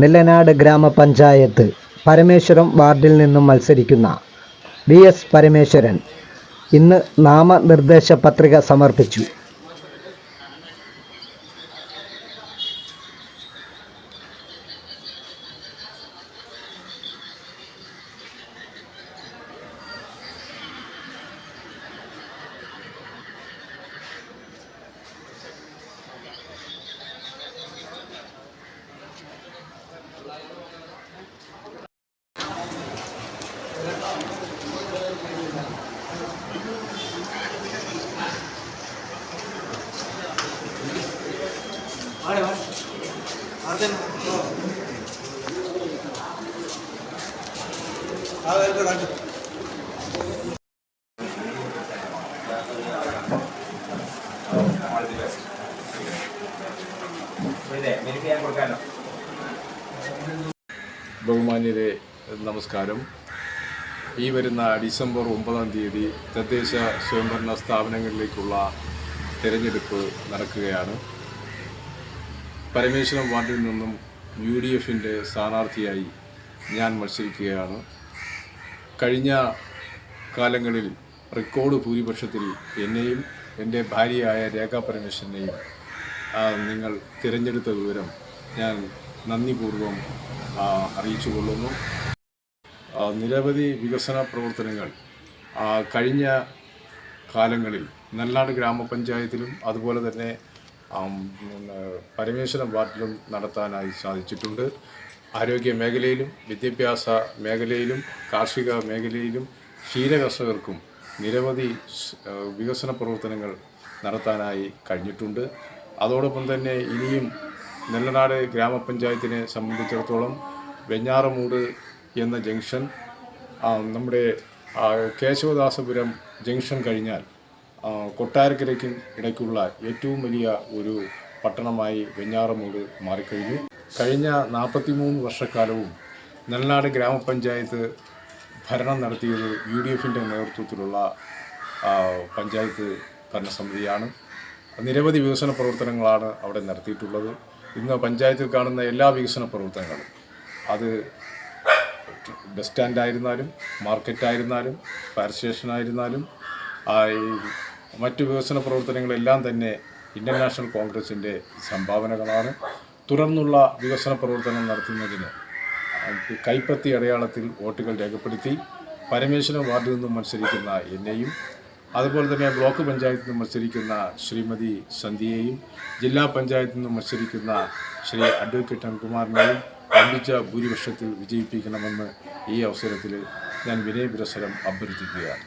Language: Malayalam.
നിലനാട് ഗ്രാമപഞ്ചായത്ത് പരമേശ്വരം വാർഡിൽ നിന്നും മത്സരിക്കുന്ന വി എസ് പരമേശ്വരൻ ഇന്ന് നാമനിർദ്ദേശ പത്രിക സമർപ്പിച്ചു. ബഹുമാന്യരെ നമസ്കാരം. ഈ വരുന്ന ഡിസംബർ ഒമ്പതാം തീയതി തദ്ദേശ സ്വയംഭരണ സ്ഥാപനങ്ങളിലേക്കുള്ള തിരഞ്ഞെടുപ്പ് നടക്കുകയാണ്. പരമേശ്വരം വാർഡിൽ നിന്നും യു ഡി എഫിന്റെ സ്ഥാനാർത്ഥിയായി ഞാൻ മത്സരിക്കുകയാണ്. കഴിഞ്ഞ കാലങ്ങളിൽ റെക്കോർഡ് ഭൂരിപക്ഷത്തിൽ എന്നെയും എന്റെ ഭാര്യയായ രേഖാ പരമേശ്വരനെയും നിങ്ങൾ തിരഞ്ഞെടുത്ത വിവരം ഞാൻ നന്ദിപൂർവം അറിയിച്ചു കൊള്ളുന്നു നിരവധി വികസന പ്രവർത്തനങ്ങൾ കഴിഞ്ഞ കാലങ്ങളിൽ നെല്ലാട് ഗ്രാമപഞ്ചായത്തിലും അതുപോലെ തന്നെ പരമേശ്വരം വാർഡിലും നടത്താനായി സാധിച്ചിട്ടുണ്ട്. ആരോഗ്യ മേഖലയിലും വിദ്യാഭ്യാസ മേഖലയിലും കാർഷിക മേഖലയിലും ക്ഷീര കർഷകർക്കും നിരവധി വികസന പ്രവർത്തനങ്ങൾ നടത്താനായി കഴിഞ്ഞിട്ടുണ്ട്. അതോടൊപ്പം തന്നെ ഇനിയും നെല്ലനാട് ഗ്രാമപഞ്ചായത്തിനെ സംബന്ധിച്ചിടത്തോളം വെഞ്ഞാറമൂട് എന്ന ജംഗ്ഷൻ നമ്മുടെ കേശവദാസപുരം ജംഗ്ഷൻ കഴിഞ്ഞാൽ കൊട്ടാരക്കരയ്ക്കും ഇടയ്ക്കുള്ള ഏറ്റവും വലിയ ഒരു പട്ടണമായി വെഞ്ഞാറമൂട് മാറിക്കഴിഞ്ഞു. കഴിഞ്ഞ നാൽപ്പത്തിമൂന്ന് വർഷക്കാലവും നെൽനാട് ഗ്രാമപഞ്ചായത്ത് ഭരണം നടത്തിയത് യു ഡി എഫിന്റെ നേതൃത്വത്തിലുള്ള പഞ്ചായത്ത് ഭരണസമിതിയാണ്. നിരവധി വികസന പ്രവർത്തനങ്ങളാണ് അവിടെ നടത്തിയിട്ടുള്ളത്. ഇന്ന് പഞ്ചായത്തിൽ കാണുന്ന എല്ലാ വികസന പ്രവർത്തനങ്ങളും അത് ബസ് മാർക്കറ്റ് ആയിരുന്നാലും ഫയർ സ്റ്റേഷൻ ആയിരുന്നാലും മറ്റ് വികസന പ്രവർത്തനങ്ങളെല്ലാം തന്നെ ഇന്ത്യൻ നാഷണൽ കോൺഗ്രസിന്റെ സംഭാവനകളാണ്. തുടർന്നുള്ള വികസന പ്രവർത്തനം നടത്തുന്നതിന് കൈപ്പത്തി അടയാളത്തിൽ വോട്ടുകൾ രേഖപ്പെടുത്തി പരമേശ്വരം വാർഡിൽ നിന്നും മത്സരിക്കുന്ന എന്നെയും അതുപോലെ തന്നെ ബ്ലോക്ക് പഞ്ചായത്തിൽ നിന്ന് മത്സരിക്കുന്ന ശ്രീമതി സന്ധ്യയെയും ജില്ലാ പഞ്ചായത്തിൽ നിന്ന് മത്സരിക്കുന്ന ശ്രീ അഡ്വക്കേറ്റ് അൻകുമാറിനെയും വമ്പിച്ച ഭൂരിപക്ഷത്തിൽ വിജയിപ്പിക്കണമെന്ന് ഈ അവസരത്തിൽ ഞാൻ വിനയപുരസരം അഭ്യർത്ഥിക്കുകയാണ്.